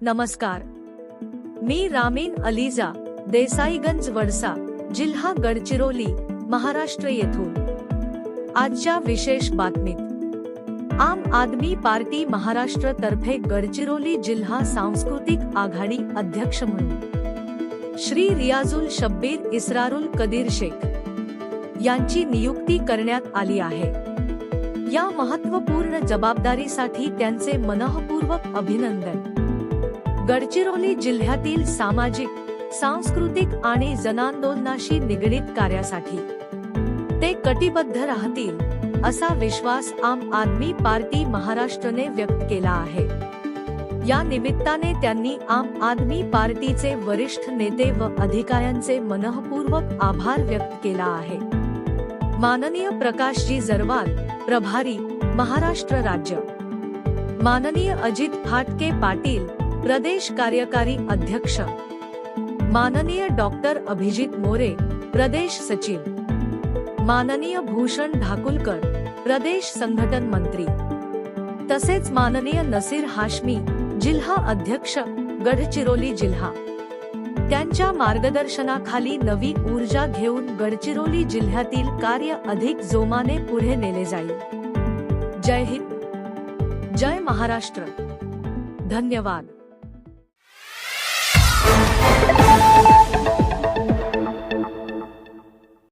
नमस्कार. मी रामीन अलिजा देसाईगंज वडसा जिल्हा गडचिरोली महाराष्ट्र येथून. आजच्या विशेष बातमीत. आम आदमी पार्टी महाराष्ट्र तर्फे गडचिरोली जिल्हा सांस्कृतिक आघाडी अध्यक्ष म्हणून. श्री रियाजुल शब्बीर इस्रारुल कदीर शेख यांची नियुक्ती करण्यात आली आहे. या महत्त्वपूर्ण जबाबदारीसाठी त्यांचे मनःपूर्वक अभिनंदन. गडचिरोली जिल्ह्यातील सामाजिक सांस्कृतिक आणि जनांदोलनाशी निगडीत कार्यासाठी. ते कटिबद्ध राहतील असा विश्वास आम आदमी पार्टी महाराष्ट्रने व्यक्त केला आहे. या निमित्ताने त्यांनी आम आदमी पार्टीचे वरिष्ठ नेते व अधिकाऱ्यांचे मनःपूर्वक आभार व्यक्त केला आहे. माननीय प्रकाशजी जरवाल प्रभारी महाराष्ट्र राज्य. माननीय अजित फाटके पाटील प्रदेश कार्यकारी अध्यक्ष. माननीय डॉक्टर अभिजित मोरे प्रदेश सचिव. माननीय भूषण ढाकुलकर प्रदेश संघटन मंत्री. तसेच माननीय नसीर हाशमी जिल्हा अध्यक्ष गडचिरोली जिल्हा. त्यांच्या मार्गदर्शनाखाली नवी ऊर्जा घेऊन गडचिरोली जिल्ह्यातील कार्य अधिक जोमाने पुढे नेले जाईल. जय हिंद. जय महाराष्ट्र. धन्यवाद.